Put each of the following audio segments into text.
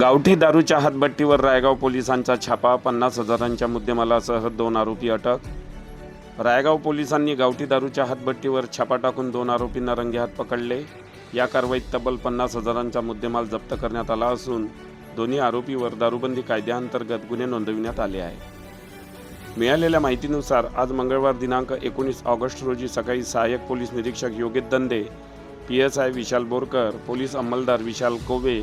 गावठी दारूच्या हातभट्टीवर रायगाव पोलिसांचा छापा पन्नास हजारांच्या मुद्देमालासह दोन आरोपी अटक. रायगाव पोलिसांनी गावठी दारूच्या हातभट्टीवर छापा टाकून दोन आरोपींना रंगेहात पकडले. या कारवाईत तब्बल पन्नास हजारांचा मुद्देमाल जप्त करण्यात आला असून दोन्ही आरोपीवर दारूबंदी कायद्याअंतर्गत गुन्हे नोंदविण्यात आले आहे मिळालेल्या माहितीनुसार आज मंगळवार दिनांक एकोणीस ऑगस्ट रोजी सकाळी सहाय्यक पोलीस निरीक्षक Yogesh Dande P S I Vishal Borkar police अंमलदार Vishal Kobe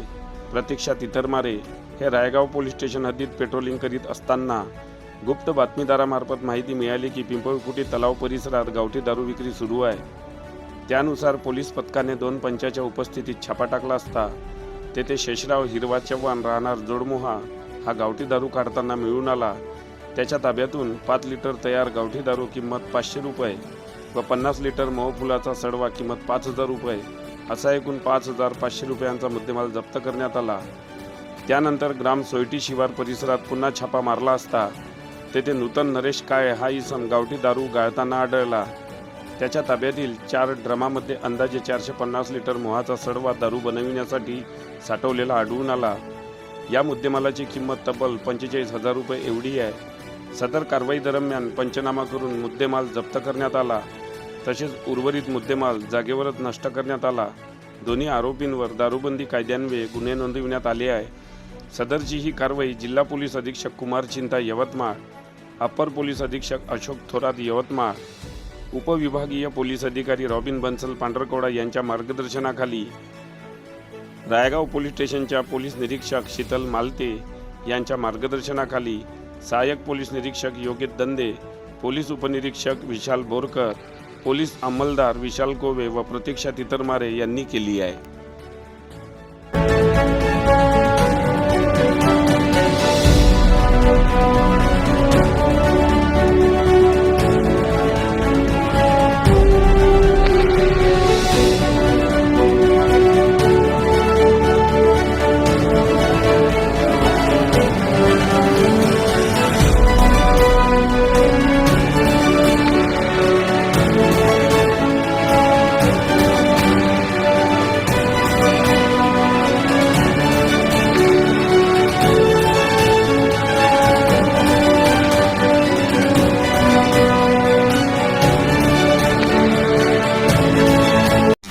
Pratiksha Titharmare हे रायगाव पोलीस स्टेशन हद्दीत पेट्रोलिंग करीत असताना गुप्त बातमीदारामार्फत माहिती मिळाली की पिंपळकुटी तलाव परिसरात गावठी दारू विक्री सुरू आहे. त्यानुसार पोलीस पथकाने दोन पंचाच्या उपस्थितीत छापा टाकला असता तेथे शेषराव हिरवा चव्हाण राहणार जोडमोहा हा गावठी दारू काढताना मिळून आला. त्याच्या ताब्यातून पाच लिटर तयार गावठी दारू किंमत पाचशे रुपये व पन्नास लिटर मोहफुलाचा सडवा किंमत पाच हजार रुपये असा एकूण पाच हजार पाचशे रुपयांचा मुद्देमाल जप्त करण्यात आला. त्यानंतर ग्राम सोयटी शिवार परिसरात पुन्हा छापा मारला असता तेथे नूतन नरेश काळे हा इसम गावठी दारू गाळताना आढळला. त्याच्या ताब्यातील चार ड्रमामध्ये अंदाजे चारशे पन्नास लिटर मोहाचा सडवा दारू बनविण्यासाठी साठवलेला आढळून आला. या मुद्देमालाची किंमत तब्बल पंचेचाळीस हजार रुपये एवढी आहे. सदर कारवाई दरम्यान पंचनामा करून मुद्देमाल जप्त करण्यात आला. तसेच उर्वरित मुद्देमाल जागेवरच नष्ट करण्यात आला. दोन्ही आरोपींवर दारूबंदी कायद्यान्वये गुन्हे नोंदविण्यात आले आहे. सदरची ही कारवाई जिल्हा पोलीस अधीक्षक कुमार चिंता यवतमाळ अप्पर पोलीस अधीक्षक अशोक थोरात यवतमाळ उपविभागीय पोलीस अधिकारी रॉबिन बन्सल पांढरकोडा यांच्या मार्गदर्शनाखाली रायगाव पोलीस स्टेशनच्या पोलीस निरीक्षक शीतल मालते यांच्या मार्गदर्शनाखाली सहाय्यक पोलीस निरीक्षक योगेश दंदे पोलीस उपनिरीक्षक विशाल बोरकर पोलीस अंमलदार विशाल कोवे व प्रतीक्षा तितरमारे यांनी केली आहे.